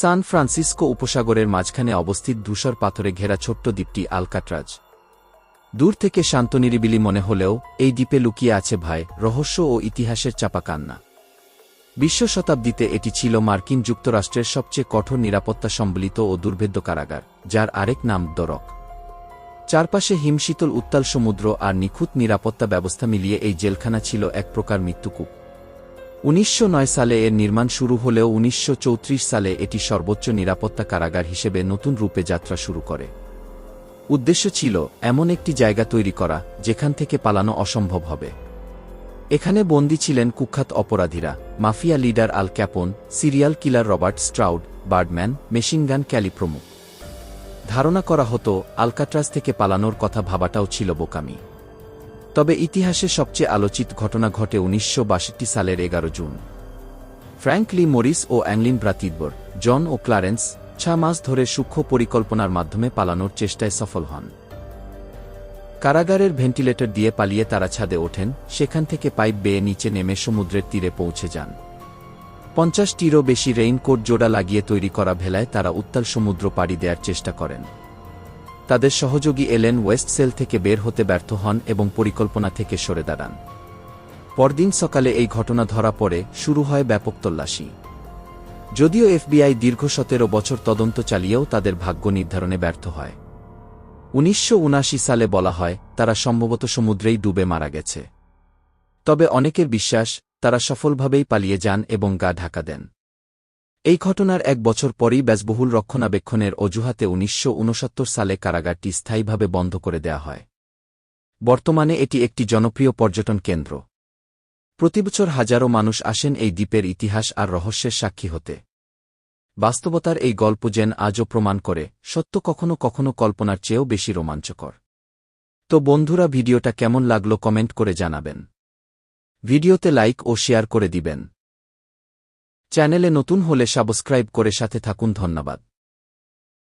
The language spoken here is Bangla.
সান ফ্রান্সিসকো উপসাগরের মাঝখানে অবস্থিত ধূসর পাথরে ঘেরা ছোট্ট দ্বীপটি আলকাট্রাজ। দূর থেকে শান্ত নিরিবিলি মনে হলেও, এই দ্বীপে লুকিয়ে আছে ভাই, রহস্য ও ইতিহাসের চাপা কান্না বিশ্ব শতাব্দীতে এটি ছিল মার্কিন যুক্তরাষ্ট্রের সবচেয়ে কঠোর নিরাপত্তা সম্বলিত ও দুর্ভেদ্য কারাগার, যার আরেক নাম দরক। চারপাশে হিমশীতল উত্তাল সমুদ্র আর নিখুঁত নিরাপত্তা ব্যবস্থা মিলিয়ে এই জেলখানা ছিল এক প্রকার মৃত্যুকূপ। উনিশশো নয় সালে এর নির্মাণ শুরু হলেও উনিশশো চৌত্রিশ সালে এটি সর্বোচ্চ নিরাপত্তা কারাগার হিসেবে নতুন রূপে যাত্রা শুরু করে। উদ্দেশ্য ছিল, এমন একটি জায়গা তৈরি করা, যেখান থেকে পালানো অসম্ভব হবে। এখানে বন্দী ছিলেন কুখ্যাত অপরাধীরা, mafia leader Al Capone, serial killer Robert Stroud, Birdman machine gun Kelly প্রমুখ। ধারণা করা হতো, আলকাট্রাস থেকে পালানোর কথা ভাবাটাও ছিল বোকামি। তবে ইতিহাসে সবচেয়ে আলোচিত ঘটনা ঘটে উনিশশো বাষট্টি সালের এগারো জুন। ফ্র্যাঙ্কলি মরিস ও অ্যাংলিন ব্রাতিদবর জন ও ক্লারেন্স, ছ মাস ধরে সূক্ষ্ম পরিকল্পনার মাধ্যমে পালানোর চেষ্টায় সফল হন। কারাগারের ভেন্টিলেটর দিয়ে পালিয়ে তারা ছাদে ওঠেন, সেখান থেকে পাইপ বেয়ে নিচে নেমে সমুদ্রের তীরে পৌঁছে যান। পঞ্চাশটিরও বেশি রেইনকোট জোড়া লাগিয়ে তৈরি করা ভেলায় তারা উত্তাল সমুদ্র পাড়ি দেওয়ার চেষ্টা করেন। তাদের সহযোগী এলেন ওয়েস্ট সেল থেকে বের হতে ব্যর্থ হন এবং পরিকল্পনা থেকে সরে দাঁড়ান। পরদিন সকালে এই ঘটনা ধরা পড়ে, শুরু হয় ব্যাপক তল্লাশি। যদিও এফবিআই দীর্ঘ সতেরো বছর তদন্ত চালিয়েও তাদের ভাগ্য নির্ধারণে ব্যর্থ হয়। উনিশশো সালে বলা হয়, তারা সম্ভবত সমুদ্রেই ডুবে মারা গেছে। তবে অনেকের বিশ্বাস, তারা সফলভাবেই পালিয়ে যান এবং গা ঢাকা দেন। এই ঘটনার এক বছর পরই ব্যাসবহুল রক্ষণাবেক্ষণের অজুহাতে উনিশশো উনসত্তর সালে কারাগারটি স্থায়ীভাবে বন্ধ করে দেয়া হয়। বর্তমানে এটি একটি জনপ্রিয় পর্যটন কেন্দ্র। প্রতিবছর হাজারো মানুষ আসেন এই দ্বীপের ইতিহাস আর রহস্যের সাক্ষী হতে। বাস্তবতার এই গল্প যেন আজও প্রমাণ করে, সত্য কখনো কখনো কল্পনার চেয়েও বেশি রোমাঞ্চকর। তো বন্ধুরা, ভিডিওটা কেমন লাগল কমেন্ট করে জানাবেন। ভিডিওতে লাইক ও শেয়ার করে দিবেন। চ্যানেলে নতুন হলে সাবস্ক্রাইব করে সাথে থাকুন ধন্যবাদ।